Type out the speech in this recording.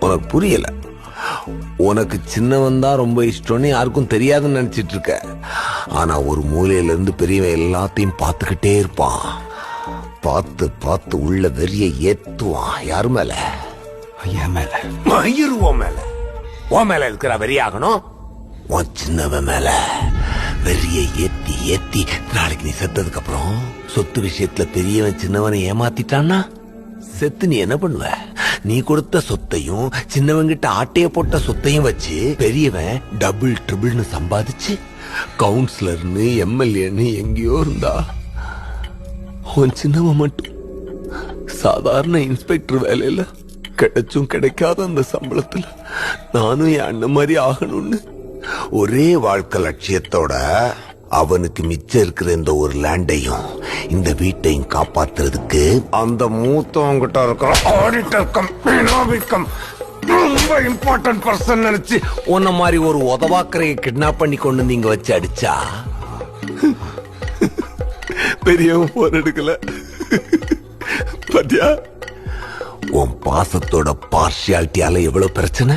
உனக்கு புரியல. உனக்கு சின்னவன் தான் ரொம்ப இஷ்டம்னு யாருக்கும் தெரியாதுன்னு நினைச்சிட்டு இருக்க. ஆனா ஒரு மூலையில இருந்து பெரியவன் எல்லாத்தையும் பார்த்துக்கிட்டே இருப்பான். பார்த்து பார்த்து உள்ள வெறிய ஏத்துவான். யாரு மேல? என் மேல. மயிருவோம் மேல. உன் மேல இருக்கிற வெறியாகணும். உன் சின்னவன் மேல. வெறிய ஏத்தி ஏத்தி நாளைக்கு நீ செத்ததுக்கு அப்புறம் சொத்து விஷயத்துல பெரியவன் சின்னவனை ஏமாத்திட்டான்னா செத்து நீ என்ன பண்ணுவ? நீ கொடுத்த சொத்தையும் சின்னவங்கிட்ட ஆட்டைய போட்ட சொத்தையும் வச்சு பெரியவன் டபுள் ட்ரிபிள்னு சம்பாதிச்சு கவுன்சிலர்னு எம்எல்ஏன்னு எங்கேயோ இருந்தா உன் சின்னவன் மட்டும் சாதாரண இன்ஸ்பெக்டர் வேலையில கிடைச்சும் கிடைக்காத அந்த சம்பளத்துல நானும் என் அண்ணன் மாதிரி ஆகணும்னு ஒரே வாழ்க்கை லட்சியத்தோட அவனுக்கு மிச்சம் இருக்கிற இந்த ஒரு லேண்டையும் இந்த வீட்டையும் காப்பாத்துறதுக்கு அந்த மூத்தவங்கிட்ட இருக்கிற ஆடிட்டர் கம் பினாமிக்கம் ரொம்ப இம்பார்ட்டன்ட் பர்சன் நினைச்சு உன்ன மாதிரி ஒரு உதவாக்கரையை கிட்னாப் பண்ணி கொண்டு நீங்க வச்சு அடிச்சா? பெரியவன் போர் எடுக்கல. பாத்தியா? உன் பாசத்தோட பார்ஷியாலிட்டியால எவ்வளவு பிரச்சனை?